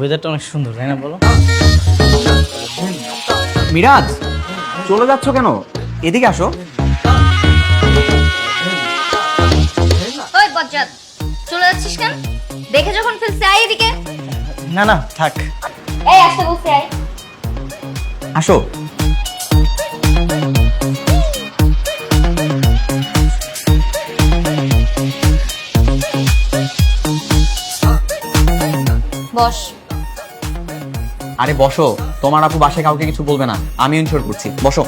ওয়েদারটা অনেক সুন্দর তাই না বলো? মিরাজ চলে যাচ্ছ কেন? এদিকে আসো। ওই বজ্জাত চলে যাচ্ছিস কেন? দেখে যখন ফেলছে আয় এদিকে। না না থাক। এই আসতে বলছে আয়। আসো। আরে বসো তোমার আপু বাসায় কাউকে কিছু বলবে না। আমি ইনশোর করছি। বসো।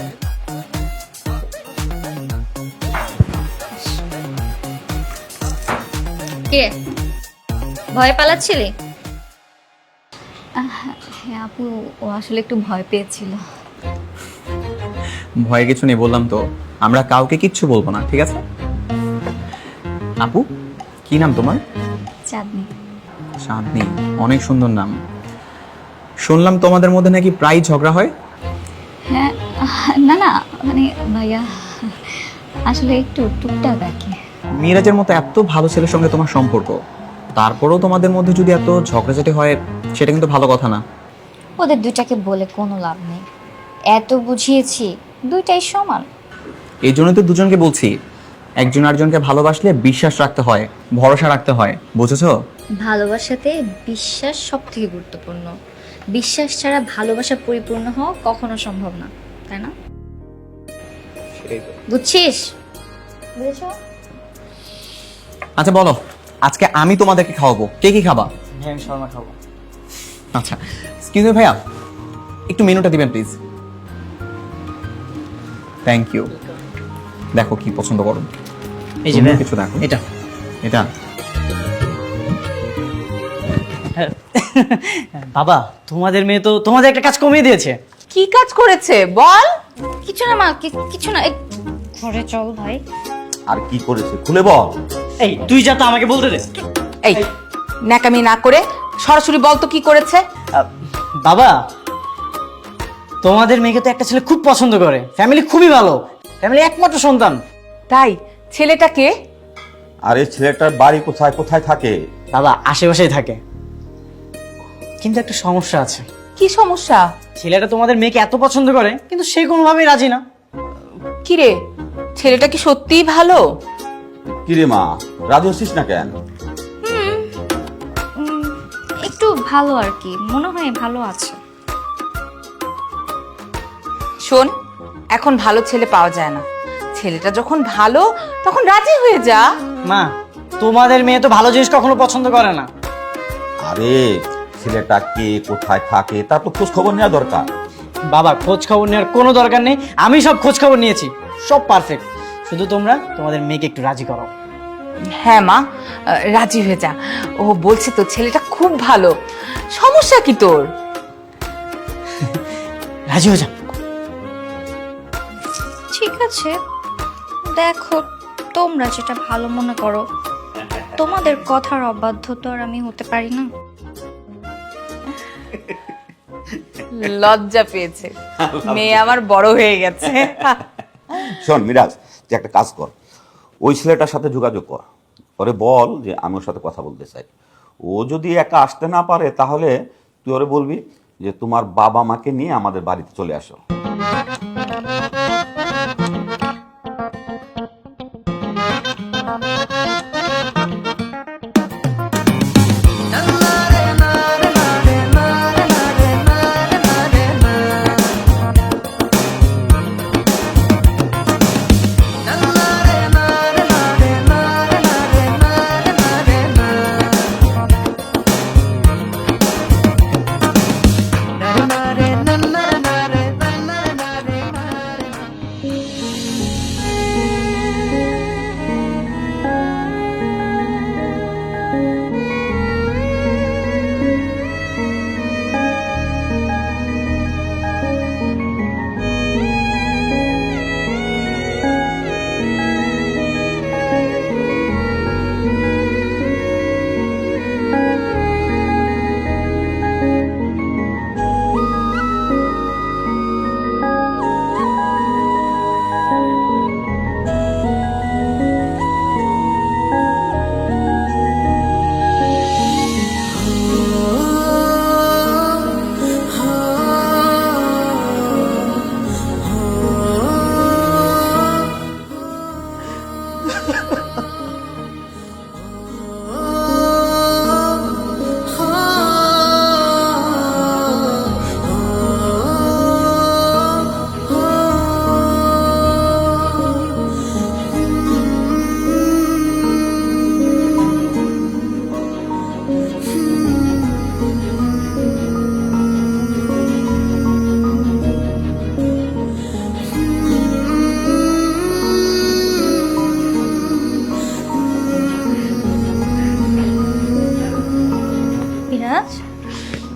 কে? ভয় পালাচ্ছিলি? হ্যাঁ আপু ও আসলে একটু ভয় পেয়েছিল। ভয়ে কিছু নেই বললাম তো। আমরা কাউকে কিচ্ছু বলব না ঠিক আছে? আপু কি নাম তোমার? চাঁদনি। চাঁদনি অনেক সুন্দর নাম। শুনলাম তোমাদের মধ্যে নাকি প্রায় ঝগড়া হয়? হ্যাঁ না না মানে ভাইয়া আসলে একটু টুকটাক আর কি। মিরাজের মতো এত ভালো ছেলের সঙ্গে তোমার সম্পর্ক তারপরেও তোমাদের মধ্যে যদি এত ঝগড়াঝাটি হয় সেটা কিন্তু ভালো কথা না। ওদের দুইটাকে বলে কোনো লাভ নেই। এত বুঝিয়েছি দুইটাই সমান। এই জন্য তো দুজনকে বলছি একজন আরেকজনকে ভালোবাসলে বিশ্বাস রাখতে হয় ভরসা রাখতে হয় বুঝেছ? ভালোবাসাতে বিশ্বাস সব থেকে গুরুত্বপূর্ণ। বিশ্বাস ছাড়া ভালোবাসা পরিপূর্ণ হওয়া কখনো সম্ভব না তাই না? বুঝছিস? বুঝেছ? আচ্ছা বলো আজকে আমি তোমাদেরকে খাওয়াবো। কে কি খাবা? হ্যাঁ আমি শর্মা খাব। আচ্ছা এক্সকিউজ মি ভাইয়া একটু মেনুটা দিবেন প্লিজ থ্যাংক ইউ দেখো কি পছন্দ করো। এই যে কিছু দেখো। এটা। এটা। বাবা তোমাদের মেয়ে তো তোমাদের একটা কাজ কমিয়ে দিয়েছে। কি কাজ করেছে? বল। কিছু না মা কি- কিছু না এই, ঘরে চল ভাই। আর কি করেছে? খুলে বল। এই তুই যা তো আমাকে বলতে দে। এই ন্যাকামি না করে সরাসরি বল তো কি করেছে? আহ, বাবা তোমাদের মেয়েকে তো একটা ছেলে খুব পছন্দ করে। ফ্যামিলি খুবই ভালো। ফ্যামিলি একমাত্র সন্তান। তাই ছেলেটাকে আর এই ছেলেটার বাড়ি কোথায় কোথায় থাকে? বাবা আশেপাশেই থাকে। কিন্তু একটা সমস্যা আছে। কি সমস্যা? ছেলেটা তোমাদের মেয়েকে এত পছন্দ করে কিন্তু সে কোনোভাবেই রাজি না। কি রে ছেলেটা কি সত্যিই ভালো? কিরে মা রাজি হচ্ছিস না কেন? একটু ভালো আর কি মনে হয় ভালো আছে। শোন এখন ভালো ছেলে পাওয়া যায় না। ছেলেটা যখন ভালো তখন রাজি হয়ে যা। মা তোমাদের মেয়ে তো ভালো জিনিস কখনো পছন্দ করে না। আরে ছেলেটা কে কোথায় থাকে তার তো খোঁজ খবর নেওয়া দরকার। বাবা খোঁজ খবর নেওয়ার কোনো দরকার নেই। আমি সব খোঁজ খবর নিয়েছি সব পারফেক্ট শুধু তোমরা তোমাদের মেয়েকে একটু রাজি করো। হ্যাঁ মা আহ, রাজি হয়ে যা। ও বলছে তো ছেলেটা খুব ভালো। সমস্যা কি তোর? রাজি হয়ে যাও ঠিক আছে। দেখো তোমরা যেটা ভালো মনে করো তোমাদের কথার অবাধ্য তো আর আমি হতে পারি না। লজ্জা পেয়েছে। মেয়ে আমার বড় হয়ে গেছে। শোন, মিরাজ, তুই একটা কাজ কর। ওই ছেলেটার সাথে যোগাযোগ কর। ওরে বল যে আমি ওর সাথে কথা বলতে চাই। ও যদি একা আসতে না পারে, তাহলে তুই ওরে বলবি যে তোমার বাবা মাকে নিয়ে আমাদের বাড়িতে চলে আসো।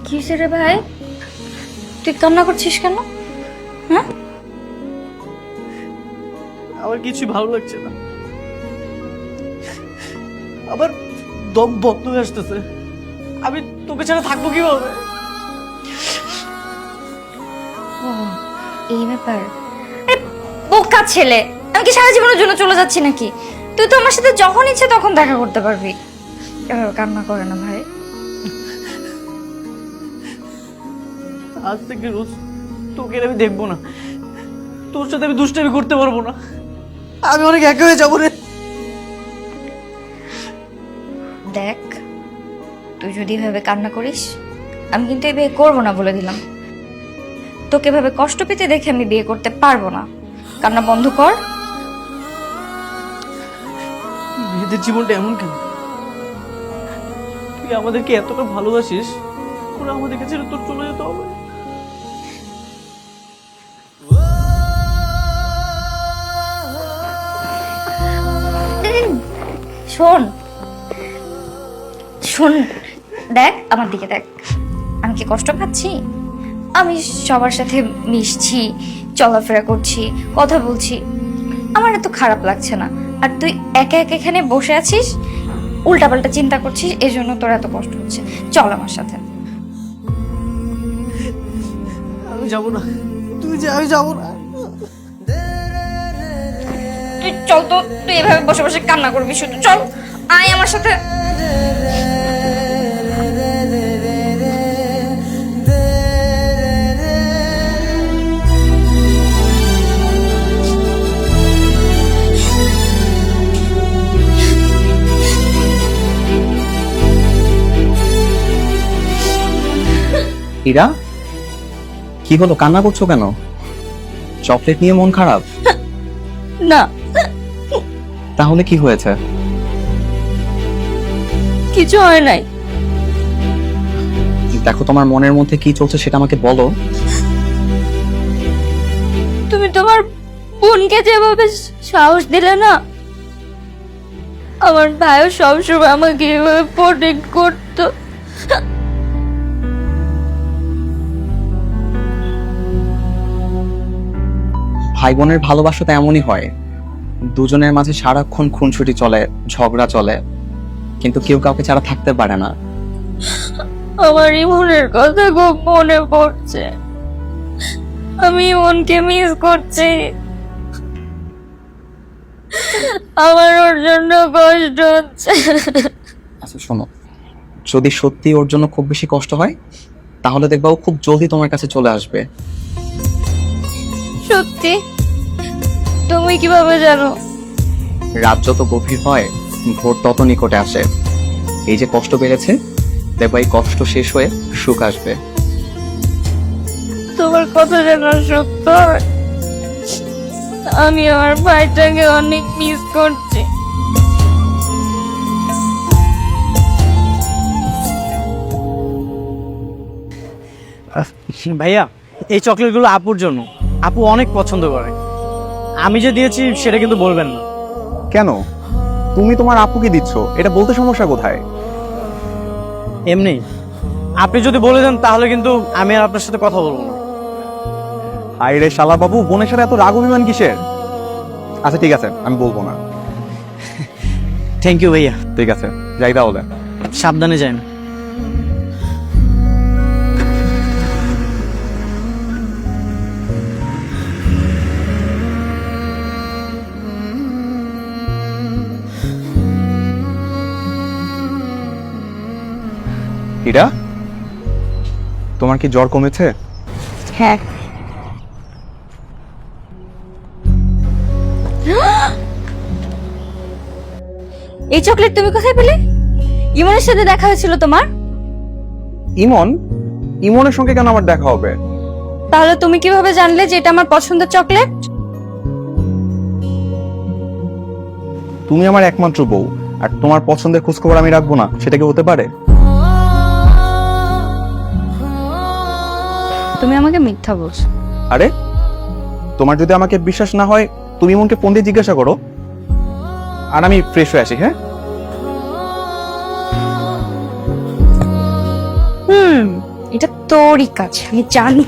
কি রে ভাই? তুই কান্না করছিস কেন? হ্যাঁ? আমার কিছুই ভালো লাগছে না। আবার দম বন্ধ হয়ে আসতেছে। আমি তোকে ছাড়া থাকব কীভাবে? এই ব্যাপার। বোকা ছেলে আমি কি সারা জীবনের জন্য চলে যাচ্ছি নাকি? তুই তো আমার সাথে যখন ইচ্ছে তখন দেখা করতে পারবি। এভাবে কান্না করে না ভাই। আজ থেকে রোজ তোকে আমি দেখব না। তোর সাথে আমি দুষ্টামি করতে পারব না। আমি অনেক একা হয়ে যাব রে। দেখ তুই যদি এভাবে কান্না করিস আমি কিন্তু এই বিয়ে করব না বলে দিলাম। তোকে এভাবে কষ্ট পেতে দেখে আমি বিয়ে করতে পারব না। কান্না বন্ধ কর। মেয়েদের জীবনটা এমন কেন? তুই আমাদেরকে এতটা ভালোবাসিস ওরা আমাদেরকে ছেড়ে তোর চলে যেতে হবে। শোন। শোন, দেখ, আমার দিকে দেখ। আমি কি কষ্ট পাচ্ছি? আমি সবার সাথে মিশছি, চলাফেরা করছি, কথা বলছি। আমার এত খারাপ লাগছে না। আর তুই একা একা এখানে বসে আছিস? উল্টাপাল্টা চিন্তা করছিস? এই জন্য তোর এত কষ্ট হচ্ছে। চল আমার সাথে। আমি যাব না। তুই যে, আমি যাব না। তুই চল তো তুই এভাবে বসে বসে কান্না করবি শুধু চল। আয় আমার সাথে। ইরা কি হলো? কান্না করছ কেন? চকলেট নিয়ে মন খারাপ? না তাহলে কি হয়েছে? কিছু হয় নাই। দেখো তোমার মনের মধ্যে কি চলছে সেটা আমাকে বলো। তুমি তোমার বোনকে যেভাবে সাহস দিলে না আমার ভাইও সবসময় আমাকে এভাবে প্রোটেক্ট করতো। ভাই বোনের ভালোবাসা তো এমনই হয়। দুজনের মাঝে সারাক্ষণ খুনসুটি চলে ঝগড়া চলে। কিন্তু কেউ কাউকে ছাড়া থাকতে পারে না। আমার ইমনের কথা খুব মনে পড়ছে। আমি ইমনকে মিস করছি। আমার ওর জন্য কষ্ট হচ্ছে। আচ্ছা শোনো। যদি সত্যি ওর জন্য খুব বেশি কষ্ট হয় তাহলে দেখবা ও খুব জলদি তোমার কাছে চলে আসবে। সত্যি? তুমি কীভাবে জানো? রাত যত গভীর হয় ভোর তত নিকটে আসে। এই যে কষ্ট বেড়েছে দেখবা এই কষ্ট শেষ হয়ে সুখ আসবে। তোমার কথা যেন সত্য আমি আমার ভাইটাকে অনেক মিস করছি। ভাইয়া এই চকলেটগুলো আপুর জন্য। আপু অনেক পছন্দ করে। আমি যে দিয়েছি সেটা কিন্তু বলবেন না। কেন? তুমি তোমার আপুকে দিচ্ছ এটা বলতে সমস্যা কোথায়? এমনি। আপনি যদি বলে দেন তাহলে কিন্তু আমি আর আপনার সাথে কথা বলব না। রে শালা বাবু বোনের সাথে এত রাগ অভিমান কিসের? আচ্ছা ঠিক আছে আমি বলব না। থ্যাংক ইউ ভাইয়া। ঠিক আছে যাই তাহলে। সাবধানে যান। হীরা তোমার কি জ্বর কমেছে? হ্যাঁ। এই চকলেট তুমি কোথায় পেলে? ইমনের সাথে দেখা হয়েছিল তোমার। ইমন? ইমনের সঙ্গে কেন আমার দেখা হবে? তাহলে তুমি কীভাবে জানলে যে এটা আমার পছন্দের চকলেট? তুমি আমার একমাত্র বউ আর তোমার পছন্দের খোঁজখবর আমি রাখব না সেটা কি হতে পারে? তুমি আমাকে মিথ্যা বলছো। আরে তোমার যদি আমাকে বিশ্বাস না হয় তুমি মনকে ফোন দিয়ে জিজ্ঞাসা করো। আর আমি ফ্রেশ হয়ে আসি হ্যাঁ? হুম এটা তোরই কাজ আমি জানি।